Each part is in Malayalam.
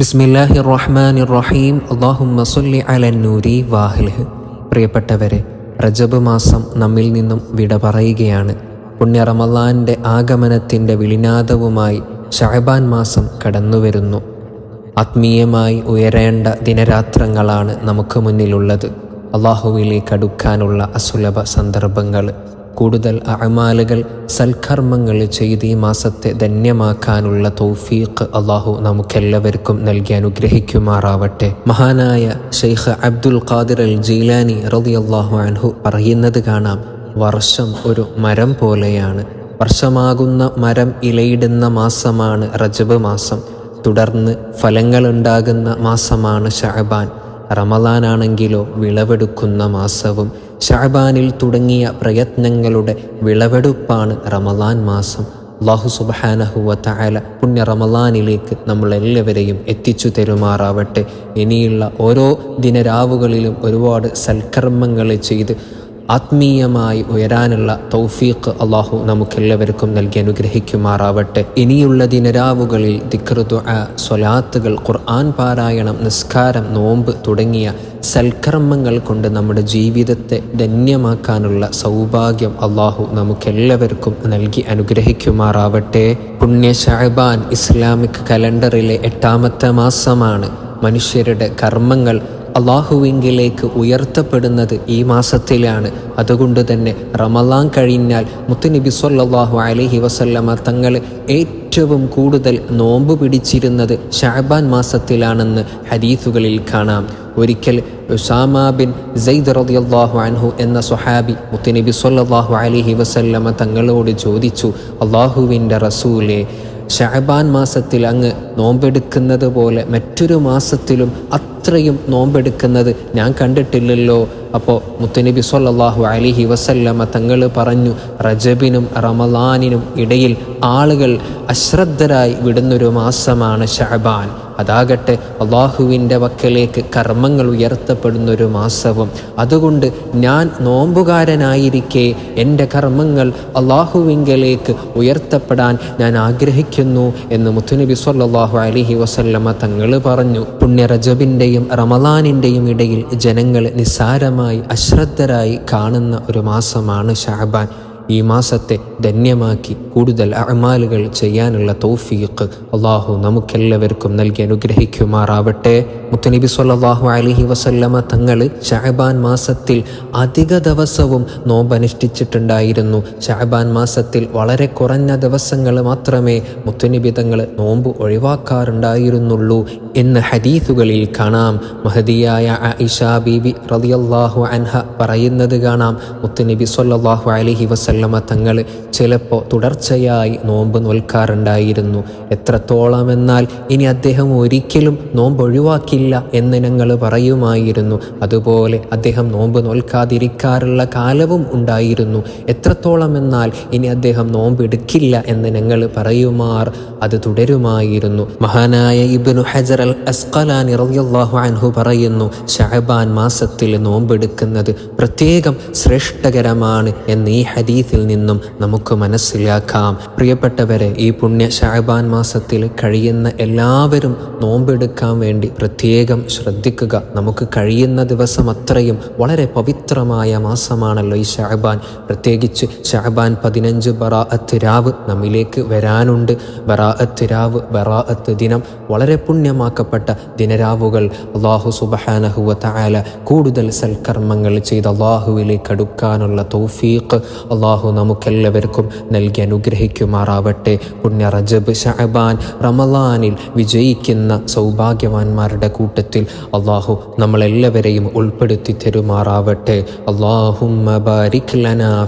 ബിസ്മില്ലാഹി റഹ്മാൻ റഹീം അള്ളാഹുമ്മ അലൻ അലന്നൂരി വാഹിൽഹ് പ്രിയപ്പെട്ടവരെ റജബ് മാസം നമ്മിൽ നിന്നും വിട പറയുകയാണ്. പുണ്യ റമലാന്റെ ആഗമനത്തിന്റെ വിളിനാദവുമായി ഷഹബാൻ മാസം കടന്നുവരുന്നു. ആത്മീയമായി ഉയരേണ്ട ദിനരാത്രങ്ങളാണ് നമുക്ക് മുന്നിലുള്ളത്. അള്ളാഹുവിലേക്ക് അടുക്കാനുള്ള അസുലഭ സന്ദർഭങ്ങൾ കൂടുതൽ അമാലുകൾ സൽക്കർമ്മങ്ങൾ ചെയ്ത് ഈ മാസത്തെ ധന്യമാക്കാനുള്ള തൗഫീഖ് അള്ളാഹു നമുക്കെല്ലാവർക്കും നൽകി അനുഗ്രഹിക്കുമാറാവട്ടെ. മഹാനായ Sheikh Abdul Qadir al Jilani റതി അള്ളാഹു അൻഹു പറയുന്നത് കാണാം വർഷം ഒരു മരം പോലെയാണ്. വർഷമാകുന്ന മരം ഇലയിടുന്ന മാസമാണ് റജബ് മാസം. തുടർന്ന് ഫലങ്ങളുണ്ടാകുന്ന മാസമാണ് ഷഅബാൻ റമദാനാണെങ്കിലോ വിളവെടുക്കുന്ന മാസവും ഷഅബാനിൽ തുടങ്ങിയ പ്രയത്നങ്ങളുടെ വിളവെടുപ്പാണ് റമലാൻ മാസം. അള്ളാഹു സുബാനഹുവ തആല പുണ്യ റമലാനിലേക്ക് നമ്മളെല്ലാവരെയും എത്തിച്ചു തരുമാറാവട്ടെ. ഇനിയുള്ള ഓരോ ദിനരാവുകളിലും ഒരുപാട് സൽക്കർമ്മങ്ങൾ ചെയ്ത് ആത്മീയമായി ഉയരാനുള്ള തൗഫീഖ് അള്ളാഹു നമുക്കെല്ലാവർക്കും നൽകി അനുഗ്രഹിക്കുമാറാവട്ടെ. ഇനിയുള്ള ദിനരാവുകളിൽ ദിക്റുദുആ സ്വലാത്തുകൾ ഖുർആൻ പാരായണം നിസ്കാരം നോമ്പ് തുടങ്ങിയ സൽക്കർമ്മങ്ങൾ കൊണ്ട് നമ്മുടെ ജീവിതത്തെ ധന്യമാക്കാനുള്ള സൗഭാഗ്യം അള്ളാഹു നമുക്കെല്ലാവർക്കും നൽകി അനുഗ്രഹിക്കുമാറാവട്ടെ. പുണ്യ ഷഹബാൻ ഇസ്ലാമിക് കലണ്ടറിലെ എട്ടാമത്തെ മാസമാണ് മനുഷ്യരുടെ കർമ്മങ്ങൾ അള്ളാഹുവിങ്കിലേക്ക് ഉയർത്തപ്പെടുന്നത് ഈ മാസത്തിലാണ്. അതുകൊണ്ട് തന്നെ റമലാൻ കഴിഞ്ഞാൽ മുത്തുനബി സല്ലാഹു അലഹി വസല്ലമ തങ്ങൾ ഏറ്റവും കൂടുതൽ നോമ്പ് പിടിച്ചിരുന്നത് ഷാബാൻ മാസത്തിലാണെന്ന് ഹദീസുകളിൽ കാണാം. ഒരിക്കൽ ഉസാമ ബിൻ സെയ്ദ് റളിയല്ലാഹു അൻഹു എന്ന സുഹാബി മുത്തുനബി സല്ലാഹു അലഹി വസല്ലമ തങ്ങളോട് ചോദിച്ചു അള്ളാഹുവിന്റെ റസൂലെ ഷഹബാൻ മാസത്തിൽ അങ്ങ് നോമ്പെടുക്കുന്നത് പോലെ മറ്റൊരു മാസത്തിലും അത്രയും നോമ്പെടുക്കുന്നത് ഞാൻ കണ്ടിട്ടില്ലല്ലോ. അപ്പോൾ മുത്തുനബി സല്ലാഹു അലിഹി വസല്ലമ തങ്ങൾ പറഞ്ഞു റജബിനും റമലാനിനും ഇടയിൽ ആളുകൾ അശ്രദ്ധരായി വിടുന്നൊരു മാസമാണ് ഷഹബാൻ അതാകട്ടെ അള്ളാഹുവിന്റെ വക്കലേക്ക് കർമ്മങ്ങൾ ഉയർത്തപ്പെടുന്ന ഒരു മാസവും. അതുകൊണ്ട് ഞാൻ നോമ്പുകാരനായിരിക്കെ എന്റെ കർമ്മങ്ങൾ അള്ളാഹുവിങ്കലേക്ക് ഉയർത്തപ്പെടാൻ ഞാൻ ആഗ്രഹിക്കുന്നു എന്ന് മുത്തുനബി സല്ലാഹു അലഹി വസല്ലമ തങ്ങൾ പറഞ്ഞു. പുണ്യ റജബിന്റെയും റമലാനിന്റെയും ഇടയിൽ ജനങ്ങൾ നിസ്സാരമായി അശ്രദ്ധരായി കാണുന്ന ഒരു മാസമാണ് ഷാബാൻ. ഈ മാസത്തെ ധന്യമാക്കി കൂടുതൽ അമാലുകൾ ചെയ്യാനുള്ള തൗഫീഖ് അള്ളാഹു നമുക്കെല്ലാവർക്കും നൽകി അനുഗ്രഹിക്കുമാറാവട്ടെ. മുത്തനബി സല്ലാഹു അലഹി വസല്ലമ തങ്ങൾ ഷഹബാൻ മാസത്തിൽ അധിക ദിവസവും നോമ്പനുഷ്ഠിച്ചിട്ടുണ്ടായിരുന്നു. ഷഹബാൻ മാസത്തിൽ വളരെ കുറഞ്ഞ ദിവസങ്ങൾ മാത്രമേ മുത്തനബി തങ്ങൾ നോമ്പ് ഒഴിവാക്കാറുണ്ടായിരുന്നുള്ളൂ എന്ന് ഹദീസുകളിൽ കാണാം. മഹദിയായ ഇഷാ ബീബി റളിയല്ലാഹു അൻഹ പറയുന്നത് കാണാം. മുത്തനബി സല്ലാഹു അലഹി വസല്ലമ തങ്ങൾ ചിലപ്പോൾ തുടർച്ചയായി നോമ്പ് നോൽക്കാറുണ്ടായിരുന്നു. എത്രത്തോളം എന്നാൽ ഇനി അദ്ദേഹം ഒരിക്കലും നോമ്പ് ഒഴിവാക്കില്ല എന്ന് ഞങ്ങൾ പറയുമായിരുന്നു. അതുപോലെ അദ്ദേഹം നോമ്പ് നോൽക്കാതിരിക്കാറുള്ള കാലവും ഉണ്ടായിരുന്നു. എത്രത്തോളം എന്നാൽ ഇനി അദ്ദേഹം നോമ്പ് എടുക്കില്ല എന്ന് ഞങ്ങൾ പറയുമാർ അത് തുടരുമായിരുന്നു. മഹാനായ ഇബ്നു ഹജർ അൽ അസ്കലാനി റളിയല്ലാഹു അൻഹു പറയുന്നു ഷഹബാൻ മാസത്തിൽ നോമ്പെടുക്കുന്നത് പ്രത്യേകം ശ്രേഷ്ഠകരമാണ് എന്ന് ഈ ഹദീസിൽ നിന്നും നമുക്ക് മനസ്സിലാക്കാം. പ്രിയപ്പെട്ടവരെ ഈ പുണ്യ ഷാബാൻ മാസത്തിൽ കഴിയുന്ന എല്ലാവരും നോമ്പെടുക്കാൻ വേണ്ടി പ്രത്യേകം ശ്രദ്ധിക്കുക. നമുക്ക് കഴിയുന്ന ദിവസം അത്രയും വളരെ പവിത്രമായ മാസമാണല്ലോ ഈ ഷാബാൻ പ്രത്യേകിച്ച് ഷാബാൻ പതിനഞ്ച് ബറാഅത്ത് രാവ് നമ്മിലേക്ക് വരാനുണ്ട്. ബറാഅത്ത് രാവ് ബറാഅത്ത് ദിനം വളരെ പുണ്യമാക്കപ്പെട്ട ദിനരാവുകൾ അള്ളാഹു സുബഹാനഹുവ കൂടുതൽ സൽക്കർമ്മങ്ങൾ ചെയ്ത് അള്ളാഹുവിലേക്ക് അടുക്കാനുള്ള തൗഫീഖ് അള്ളാഹു നമുക്കെല്ലാവർക്കും നൽകി അനുഗ്രഹിക്കുമാറാവട്ടെ. പുണ്യ റജബ് ഷഹബാൻ റമലാനിൽ വിജയിക്കുന്ന സൗഭാഗ്യവാന്മാരുടെ കൂട്ടത്തിൽ അള്ളാഹു നമ്മളെല്ലാവരെയും ഉൾപ്പെടുത്തി തരുമാറാവട്ടെ. അള്ളാഹുമ്മ ബാരിക് ലനാ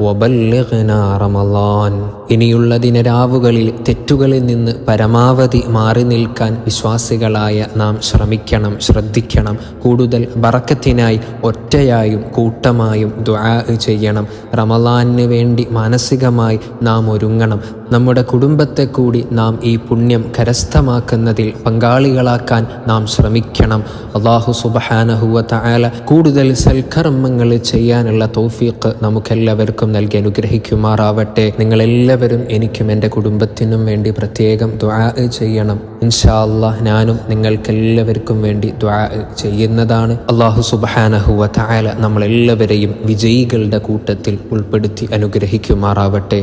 വബല്ലിഗ്നാ റമളാൻ. ഇനിയുള്ള ദിനരാവുകളിൽ തെറ്റുകളിൽ നിന്ന് പരമാവധി മാറി നിൽക്കാൻ വിശ്വാസികളായ നാം ശ്രമിക്കണം ശ്രദ്ധിക്കണം. കൂടുതൽ ബറക്കത്തിനായി ഒറ്റയായും കൂട്ടമായും ദുആ ചെയ്യണം. റമലാനിന് വേണ്ടി മാനസികമായി നാം ഒരുങ്ങണം. നമ്മുടെ കുടുംബത്തെ കൂടി നാം ഈ പുണ്യം കരസ്ഥമാക്കുന്നതിൽ പങ്കാളികളാക്കാൻ നാം ശ്രമിക്കണം. അള്ളാഹു സുബഹാനഹുവ തആല കൂടുതൽ സൽക്കർമ്മങ്ങൾ ചെയ്യാനുള്ള തോഫീക്ക് നമുക്കെല്ലാവർക്കും നൽകി അനുഗ്രഹിക്കുമാറാവട്ടെ. നിങ്ങളെല്ലാവരും എനിക്കും എന്റെ കുടുംബത്തിനും വേണ്ടി പ്രത്യേകം ദ്വാ ചെയ്യണം. ഇൻഷാ അള്ളാഹ് ഞാനും നിങ്ങൾക്കെല്ലാവർക്കും വേണ്ടി ദ്വാ ചെയ്യുന്നതാണ്. അള്ളാഹു സുബഹാനഹുവ തആല നമ്മളെല്ലാവരെയും വിജയികളുടെ കൂട്ടത്തിൽ ഉൾപ്പെടുത്തി അനുഗ്രഹിക്കുമാറാവട്ടെ.